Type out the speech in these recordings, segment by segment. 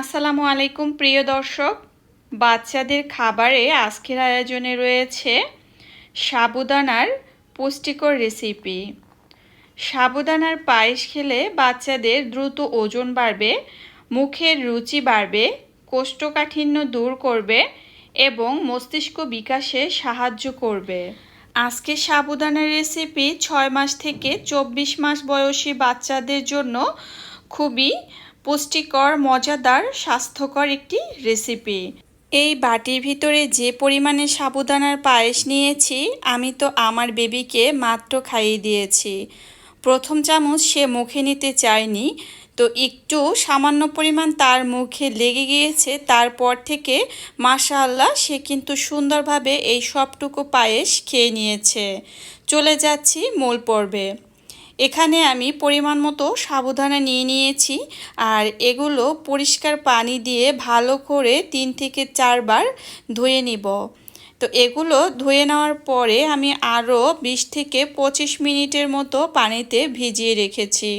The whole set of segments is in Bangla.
আসসালামু আলাইকুম, প্রিয় দর্শক। বাচ্চাদের খাবারে আজকের আয়োজনে রয়েছে সাবুদানার পুষ্টিকর রেসিপি। সাবুদানার পায়েস খেলে বাচ্চাদের দ্রুত ওজন বাড়বে, মুখের রুচি বাড়বে, কোষ্ঠকাঠিন্য দূর করবে এবং মস্তিষ্ক বিকাশে সাহায্য করবে। আজকে সাবুদানার রেসিপি ছয় মাস থেকে চব্বিশ মাস বয়সী বাচ্চাদের জন্য খুবই পুষ্টিকর, মজাদার, স্বাস্থ্যকর একটি রেসিপি এই বাটির ভিতরে যে পরিমাণে সাবুদানার পায়েস নিয়েছি, আমি তো আমার বেবিকে মাত্র খাইয়ে দিয়েছি। প্রথম চামচ সে মুখে নিতে চায়নি, তো একটু সামান্য পরিমাণ তার মুখে লেগে গিয়েছে, তারপর থেকে মাশাআল্লাহ সে কিন্তু সুন্দরভাবে এই সবটুকু পায়েস খেয়ে নিয়েছে। চলে যাচ্ছি মূল পর্বে। এখানে আমি পরিমাণ মতো সাবধানে নিয়ে নিয়েছি আর এগুলো পরিষ্কার পানি দিয়ে ভালো করে তিন থেকে চারবার ধুয়ে নিব। তো এগুলো ধুয়ে নেওয়ার পরে আমি আরও বিশ থেকে পঁচিশ মিনিটের মতো পানিতে ভিজিয়ে রেখেছি।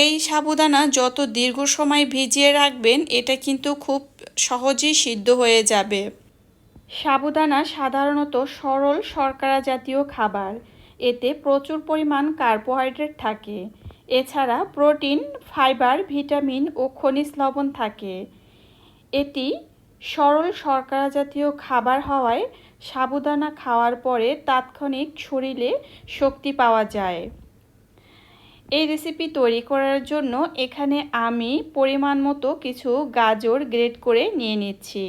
এই সাবুদানা যত দীর্ঘ সময় ভিজিয়ে রাখবেন, এটা কিন্তু খুব সহজেই সিদ্ধ হয়ে যাবে। সাবুদানা সাধারণত সরল শর্করা জাতীয় খাবার। এতে প্রচুর পরিমাণ কার্বোহাইড্রেট থাকে। এছাড়া প্রোটিন ফাইবার ভিটামিন ও খনিজ লবণ থাকে। এটি সরল শর্করা জাতীয় খাবার হওয়ায় সাবুদানা খাওয়ার পরে তাৎক্ষণিক শরীরে শক্তি পাওয়া যায়। এই রেসিপি তৈরি করার জন্য এখানে আমি পরিমাণ মতো কিছু গাজর গ্রেট করে নিয়ে নিচ্ছি।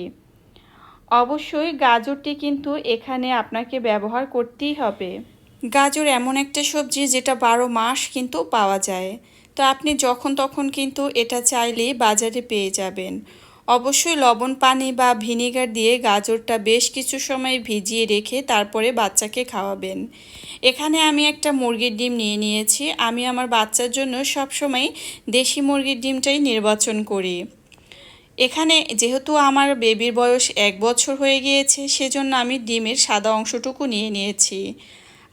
অবশ্যই গাজরটি কিন্তু এখানে আপনাকে ব্যবহার করতেই হবে। গাজর এমন একটা সবজি যেটা বারো মাস কিন্তু পাওয়া যায়। তো আপনি যখন তখন কিন্তু এটা চাইলে বাজারে পেয়ে যাবেন। অবশ্যই লবণ পানি বা ভিনিগার দিয়ে গাজরটা বেশ কিছু সময় ভিজিয়ে রেখে তারপরে বাচ্চাকে খাওয়াবেন। এখানে আমি একটা মুরগির ডিম নিয়ে নিয়েছি। আমি আমার বাচ্চার জন্য সবসময় দেশি মুরগির ডিমটাই নির্বাচন করি। এখানে যেহেতু আমার বেবির বয়স এক বছর হয়ে গিয়েছে, সেজন্য আমি ডিমের সাদা অংশটুকু নিয়ে নিয়েছি।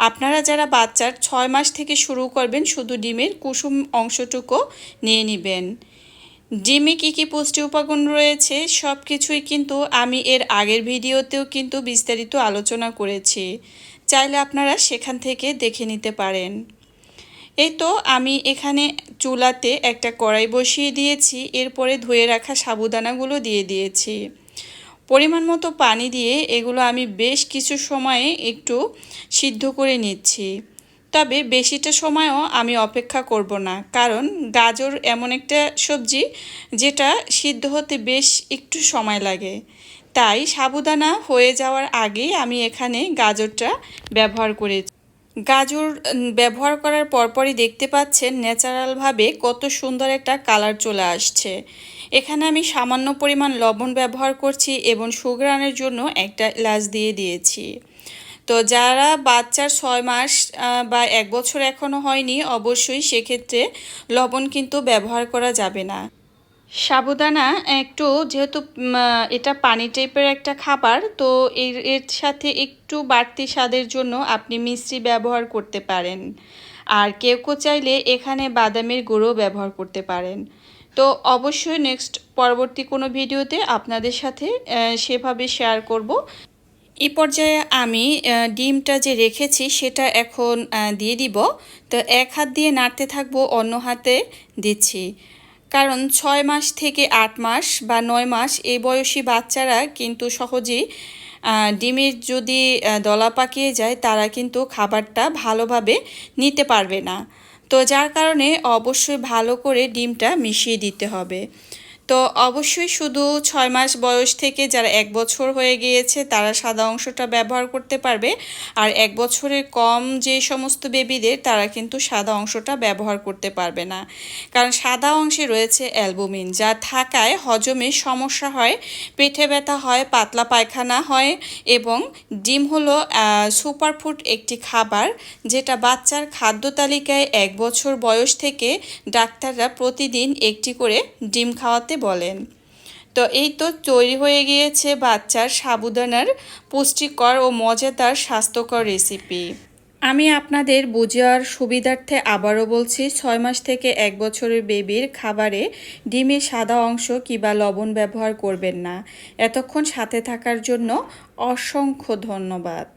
আপনারা যারা বাচ্চার ছয় মাস থেকে শুরু করবেন, শুধু ডিমের কুসুম অংশটুকু নিয়ে নেবেন। ডিমে কী কী পুষ্টি উপাগুণ রয়েছে সব কিছুই কিন্তু আমি এর আগের ভিডিওতেও কিন্তু বিস্তারিত আলোচনা করেছি। চাইলে আপনারা সেখান থেকে দেখে নিতে পারেন। এই তো আমি এখানে চুলাতে একটা কড়াই বসিয়ে দিয়েছি, এরপরে ধুয়ে রাখা সাবুদানাগুলো দিয়ে দিয়েছি। পরিমাণ মতো পানি দিয়ে এগুলো আমি বেশ কিছু সময়ে একটু সিদ্ধ করে নিচ্ছি। তবে বেশিটা সময়ও আমি অপেক্ষা করব না, কারণ গাজর এমন একটা সবজি যেটা সিদ্ধ হতে বেশ একটু সময় লাগে। তাই সাবুদানা হয়ে যাওয়ার আগেই আমি এখানে গাজরটা ব্যবহার করেছি। গাজর ব্যবহার করার পরপরই দেখতে পাচ্ছেন ন্যাচারালভাবে কত সুন্দর একটা কালার চলে আসছে। এখানে আমি সামান্য পরিমাণ লবণ ব্যবহার করছি এবং সুগ্রানের জন্য একটা এলাচ দিয়ে দিয়েছি। তো যারা বাচ্চার ছয় মাস বা এক বছর এখনও হয়নি, অবশ্যই সেক্ষেত্রে লবণ কিন্তু ব্যবহার করা যাবে না। সাবুদানা, একটু যেহেতু এটা পানি টাইপের একটা খাবার, তো এর এর সাথে একটু বাড়তি স্বাদের জন্য আপনি মিষ্টি ব্যবহার করতে পারেন। আর কেউ কেউ চাইলে এখানে বাদামের গুঁড়ো ব্যবহার করতে পারেন। তো অবশ্যই নেক্সট পরবর্তী কোনো ভিডিওতে আপনাদের সাথে সেভাবে শেয়ার করব। এই পর্যায়ে আমি ডিমটা যে রেখেছি সেটা এখন দিয়ে দিব। তো এক হাত দিয়ে নাড়তে থাকব, অন্য হাতে দিচ্ছি। কারণ ছয় মাস থেকে আট মাস বা নয় মাস এই বয়সী বাচ্চারা কিন্তু সহজেই ডিমের যদি দলা পাকিয়ে যায়, তারা কিন্তু খাবারটা ভালোভাবে নিতে পারবে না। তো যার কারণে অবশ্যই ভালো করে ডিমটা মিশিয়ে দিতে হবে। তো অবশ্যই শুধু ছয় মাস বয়স থেকে যারা এক বছর হয়ে গিয়েছে, তারা সাদা অংশটা ব্যবহার করতে পারবে। আর এক বছরের কম যে সমস্ত বেবিদের, তারা কিন্তু সাদা অংশটা ব্যবহার করতে পারবে না। কারণ সাদা অংশে রয়েছে অ্যালবুমিন, যা থাকায় হজমে সমস্যা হয়, পেটে ব্যথা হয়, পাতলা পায়খানা হয় এবং ডিম হলো সুপারফুড একটি খাবার যেটা বাচ্চার খাদ্য তালিকায় এক বছর বয়স থেকে ডাক্তাররা প্রতিদিন একটি করে ডিম খাওয়াতে বলেন। তো এই তো তৈরি হয়ে গিয়েছে বাচ্চার সাবুদানার পুষ্টিকর ও মজাদার স্বাস্থ্যকর রেসিপি আমি আপনাদের বুঝার সুবিধার্থে আবারও বলছি, ছয় মাস থেকে এক বছরের বেবির খাবারে ডিমের সাদা অংশ কিংবা লবণ ব্যবহার করবেন না। এতক্ষণ সাথে থাকার জন্য অসংখ্য ধন্যবাদ।